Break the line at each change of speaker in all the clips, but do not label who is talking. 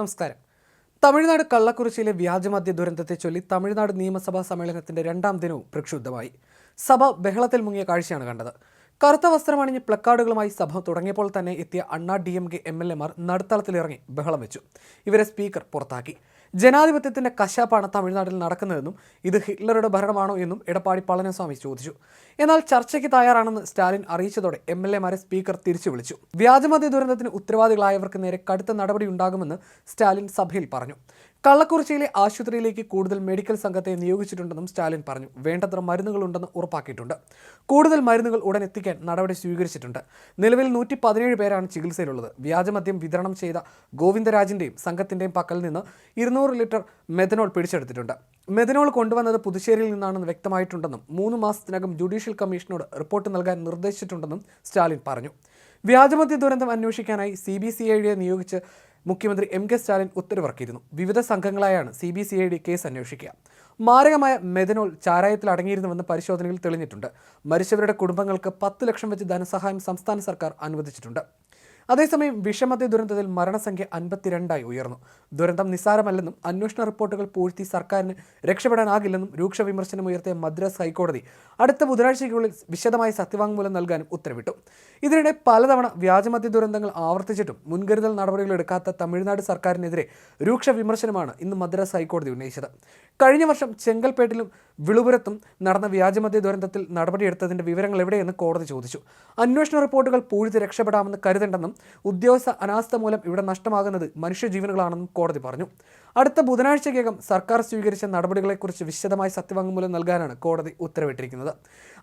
നമസ്കാരം. തമിഴ്നാട് കള്ളക്കുറിച്ചിയിലെ വ്യാജമദ്യ ദുരന്തത്തെ ചൊല്ലി തമിഴ്നാട് നിയമസഭാ സമ്മേളനത്തിന്റെ രണ്ടാം ദിനവും പ്രക്ഷുബ്ധമായി. സഭ ബഹളത്തിൽ മുങ്ങിയ കാഴ്ചയാണ് കണ്ടത്. കറുത്ത വസ്ത്രമണിഞ്ഞ് പ്ലക്കാർഡുകളുമായി സഭ തുടങ്ങിയപ്പോൾ തന്നെ എത്തിയ Anna D M K M L എമാർ നടുത്തളത്തിലിറങ്ങി ബഹളം വെച്ചു. ഇവരെ സ്പീക്കർ പുറത്താക്കി. ജനാധിപത്യത്തിന്റെ കശാപ്പാണ് തമിഴ്നാട്ടിൽ നടക്കുന്നതെന്നും ഇത് ഹിറ്റ്ലറുടെ ഭരണമാണോ എന്നും എടപ്പാടി പളനിസ്വാമി ചോദിച്ചു. എന്നാൽ ചർച്ചയ്ക്ക് തയ്യാറാണെന്ന് സ്റ്റാലിൻ അറിയിച്ചതോടെ എം എൽ എമാരെ സ്പീക്കർ തിരിച്ചു വിളിച്ചു. വ്യാജമതി ദുരന്തത്തിന് ഉത്തരവാദികളായവർക്ക് നേരെ കടുത്ത നടപടി ഉണ്ടാകുമെന്ന് സ്റ്റാലിൻ സഭയിൽ പറഞ്ഞു. കള്ളക്കുറിച്ചിയിലെ ആശുപത്രിയിലേക്ക് കൂടുതൽ മെഡിക്കൽ സംഘത്തെ നിയോഗിച്ചിട്ടുണ്ടെന്നും സ്റ്റാലിൻ പറഞ്ഞു. വേണ്ടത്ര മരുന്നുകളുണ്ടെന്ന് ഉറപ്പാക്കിയിട്ടുണ്ട്. കൂടുതൽ മരുന്നുകൾ ഉടൻ എത്തിക്കാൻ നടപടി സ്വീകരിച്ചിട്ടുണ്ട്. നിലവിൽ നൂറ്റി പതിനേഴ് പേരാണ് ചികിത്സയിലുള്ളത്. വ്യാജമദ്യം വിതരണം ചെയ്ത ഗോവിന്ദരാജിന്റെയും സംഘത്തിന്റെയും പക്കൽ നിന്ന് ഇരുന്നൂറ് ലിറ്റർ മെഥനോൾ പിടിച്ചെടുത്തിട്ടുണ്ട്. മെഥനോൾ കൊണ്ടുവന്നത് പുതുശ്ശേരിയിൽ നിന്നാണെന്ന് വ്യക്തമായിട്ടുണ്ടെന്നും മൂന്ന് മാസത്തിനകം ജുഡീഷ്യൽ കമ്മീഷനോട് റിപ്പോർട്ട് നൽകാൻ നിർദ്ദേശിച്ചിട്ടുണ്ടെന്നും സ്റ്റാലിൻ പറഞ്ഞു. വ്യാജമദ്യ ദുരന്തം അന്വേഷിക്കാനായി സി ബി സി ഐ ഡിയെ നിയോഗിച്ച് മുഖ്യമന്ത്രി എം കെ സ്റ്റാലിൻ ഉത്തരവിറക്കിയിരുന്നു. വിവിധ സംഘങ്ങളായാണ് C B C I D case അന്വേഷിക്കുക. മാരകമായ മെഥനോൾ ചാരായത്തിൽ അടങ്ങിയിരുന്നുവെന്ന് പരിശോധനയിൽ തെളിഞ്ഞിട്ടുണ്ട്. മരിച്ചവരുടെ കുടുംബങ്ങൾക്ക് പത്ത് ലക്ഷം വെച്ച് ധനസഹായം സംസ്ഥാന സർക്കാർ അനുവദിച്ചിട്ടുണ്ട്. അതേസമയം വിഷമത്തെ ദുരന്തത്തിൽ മരണസംഖ്യ അൻപത്തിരണ്ടായി ഉയർന്നു. ദുരന്തം നിസ്സാരമല്ലെന്നും അന്വേഷണ റിപ്പോർട്ടുകൾ പൂഴ്ത്തി സർക്കാരിന് രക്ഷപ്പെടാനാകില്ലെന്നും രൂക്ഷ വിമർശനം ഉയർത്തിയ മദ്രാസ് ഹൈക്കോടതി അടുത്ത ബുധനാഴ്ചയ്ക്കുള്ളിൽ വിശദമായ സത്യവാങ്മൂലം നൽകാനും ഉത്തരവിട്ടു. ഇതിനിടെ പലതവണ വ്യാജമദ്യ ദുരന്തങ്ങൾ ആവർത്തിച്ചിട്ടും മുൻകരുതൽ നടപടികൾ എടുക്കാത്ത തമിഴ്നാട് സർക്കാരിനെതിരെ രൂക്ഷ വിമർശനമാണ് ഇന്ന് മദ്രാസ് ഹൈക്കോടതി ഉന്നയിച്ചത്. കഴിഞ്ഞ വർഷം ചെങ്കൽപ്പേട്ടിലും വിളുപുരത്തും നടന്ന വ്യാജമദ്യ ദുരന്തത്തിൽ നടപടിയെടുത്തതിന്റെ വിവരങ്ങൾ എവിടെയെന്ന് കോടതി ചോദിച്ചു. അന്വേഷണ റിപ്പോർട്ടുകൾ പൂഴ്ത്തി രക്ഷപ്പെടാമെന്ന് കരുതണ്ടെന്നും ഉദ്യോഗസ്ഥ അനാസ്ഥ മൂലം ഇവിടെ നഷ്ടമാകുന്നത് മനുഷ്യജീവനുകളാണെന്നും കോടതി പറഞ്ഞു. അടുത്ത ബുധനാഴ്ചയ്ക്കകം സർക്കാർ സ്വീകരിച്ച നടപടികളെക്കുറിച്ച് വിശദമായ സത്യവാങ്മൂലം നൽകാനാണ് കോടതി ഉത്തരവിട്ടിരിക്കുന്നത്.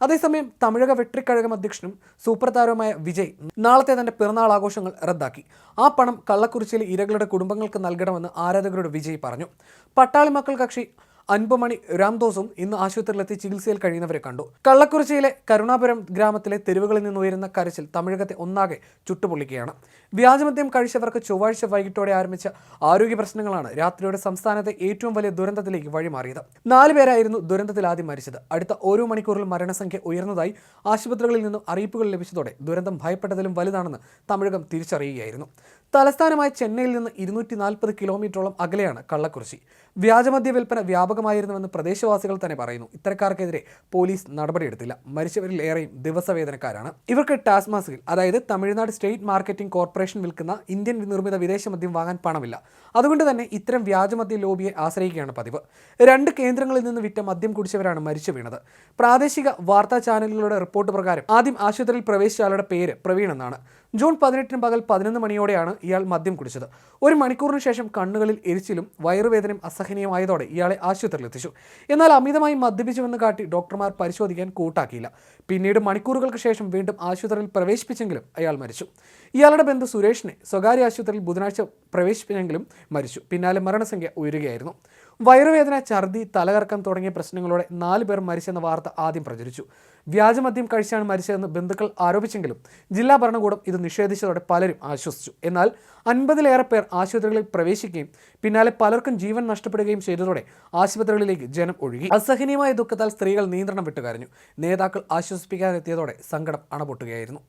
അതേസമയം തമിഴക വെട്രിക്കഴകം അധ്യക്ഷനും സൂപ്പർ താരവുമായ വിജയ് നാളത്തെ തന്റെ പിറന്നാൾ ആഘോഷങ്ങൾ റദ്ദാക്കി. ആ പണം കള്ളക്കുറിച്ചിയിലെ ഇരകളുടെ കുടുംബങ്ങൾക്ക് നൽകണമെന്ന് ആരാധകരോട് വിജയ് പറഞ്ഞു. പട്ടാളി മക്കൾ കക്ഷി അൻപുമണി രാംദോസും ഇന്ന് ആശുപത്രിയിലെത്തി ചികിത്സയിൽ കഴിയുന്നവരെ കണ്ടു. കള്ളക്കുറിച്ചിയിലെ കരുണാപുരം ഗ്രാമത്തിലെ തെരുവുകളിൽ നിന്ന് ഉയരുന്ന കരച്ചിൽ തമിഴകത്തെ ഒന്നാകെ ചുട്ടുപൊള്ളിക്കുകയാണ്. വ്യാജമദ്യം കഴിച്ചവർക്ക് ചൊവ്വാഴ്ച വൈകിട്ടോടെ ആരംഭിച്ച ആരോഗ്യ പ്രശ്നങ്ങളാണ് രാത്രിയോടെ സംസ്ഥാനത്തെ ഏറ്റവും വലിയ ദുരന്തത്തിലേക്ക് വഴിമാറിയത്. നാല് പേരായിരുന്നു ദുരന്തത്തിൽ ആദ്യം മരിച്ചത്. അടുത്ത ഓരോ മണിക്കൂറിൽ മരണസംഖ്യ ഉയർന്നതായി ആശുപത്രികളിൽ നിന്നും അറിയിപ്പുകൾ ലഭിച്ചതോടെ ദുരന്തം ഭയപ്പെട്ടതിലും വലുതാണെന്ന് തമിഴകം തിരിച്ചറിയുകയായിരുന്നു. തലസ്ഥാനമായ ചെന്നൈയിൽ നിന്ന് ഇരുന്നൂറ്റി നാൽപ്പത് കിലോമീറ്ററോളം അകലെയാണ് കള്ളക്കുറിശി വ്യാജമദ്യ വിൽപ്പന വ്യാപകമായിരുന്നുവെന്ന് പ്രദേശവാസികൾ തന്നെ പറയുന്നു. ഇത്തരക്കാർക്കെതിരെ പോലീസ് നടപടിയെടുത്തില്ല. മരിച്ചവരിൽ ഏറെയും ദിവസവേതനക്കാരാണ് ഇവർക്ക് ടാസ് മാസികിൽ അതായത് തമിഴ്നാട് സ്റ്റേറ്റ് മാർക്കറ്റിംഗ് കോർപ്പറേഷൻ വിൽക്കുന്ന ഇന്ത്യൻ നിർമ്മിത വിദേശ മദ്യം വാങ്ങാൻ പണമില്ല. അതുകൊണ്ട് തന്നെ ഇത്തരം വ്യാജമദ്യ ലോബിയെ ആശ്രയിക്കുകയാണ് പതിവ്. രണ്ട് കേന്ദ്രങ്ങളിൽ നിന്ന് വിറ്റ മദ്യം കുടിച്ചവരാണ് മരിച്ചു വീണത്. പ്രാദേശിക വാർത്താ ചാനലുകളുടെ റിപ്പോർട്ട് പ്രകാരം ആദ്യം ആശുപത്രിയിൽ പ്രവേശിച്ച ആളുടെ പേര് പ്രവീൺ എന്നാണ്. ജൂൺ പതിനെട്ടിന് പകൽ പതിനൊന്ന് മണിയോടെയാണ് ഇയാൾ മദ്യം കുടിച്ചത്. ഒരു മണിക്കൂറിന് ശേഷം കണ്ണുകളിൽ എരിച്ചിലും വയറുവേദനയും അസഹനീയമായതോടെ ഇയാളെ ആശുപത്രിയിൽ എത്തിച്ചു. എന്നാൽ അമിതമായി മദ്യപിച്ചുവെന്ന് കാട്ടി ഡോക്ടർമാർ പരിശോധിക്കാൻ കൂട്ടാക്കിയില്ല. പിന്നീട് മണിക്കൂറുകൾക്ക് ശേഷം വീണ്ടും ആശുപത്രിയിൽ പ്രവേശിപ്പിച്ചെങ്കിലും അയാൾ മരിച്ചു. ഇയാളുടെ ബന്ധു സുരേഷിനെ സ്വകാര്യ ആശുപത്രിയിൽ ബുധനാഴ്ച പ്രവേശിപ്പിച്ചെങ്കിലും മരിച്ചു. പിന്നാലെ മരണസംഖ്യ ഉയരുകയായിരുന്നു. വയറുവേദന ഛർദി തലകറക്കം തുടങ്ങിയ പ്രശ്നങ്ങളോടെ നാല് പേർ മരിച്ചെന്ന വാർത്ത ആദ്യം പ്രചരിച്ചു. വ്യാജമദ്യം കഴിച്ചാണ് മരിച്ചതെന്ന് ബന്ധുക്കൾ ആരോപിച്ചെങ്കിലും ജില്ലാ ഭരണകൂടം ഇത് നിഷേധിച്ചതോടെ പലരും ആശ്വസിച്ചു. എന്നാൽ അൻപതിലേറെ പേർ ആശുപത്രികളിൽ പ്രവേശിക്കുകയും പിന്നാലെ പലർക്കും ജീവൻ നഷ്ടപ്പെടുകയും ചെയ്തതോടെ ആശുപത്രികളിലേക്ക് ജനം ഒഴുകി. അസഹനീയമായ ദുഃഖത്താൽ സ്ത്രീകൾ നിയന്ത്രണം വിട്ടുകരഞ്ഞു. നേതാക്കൾ ആശ്വസിപ്പിക്കാനെത്തിയതോടെ സങ്കടം അണപൊട്ടുകയായിരുന്നു.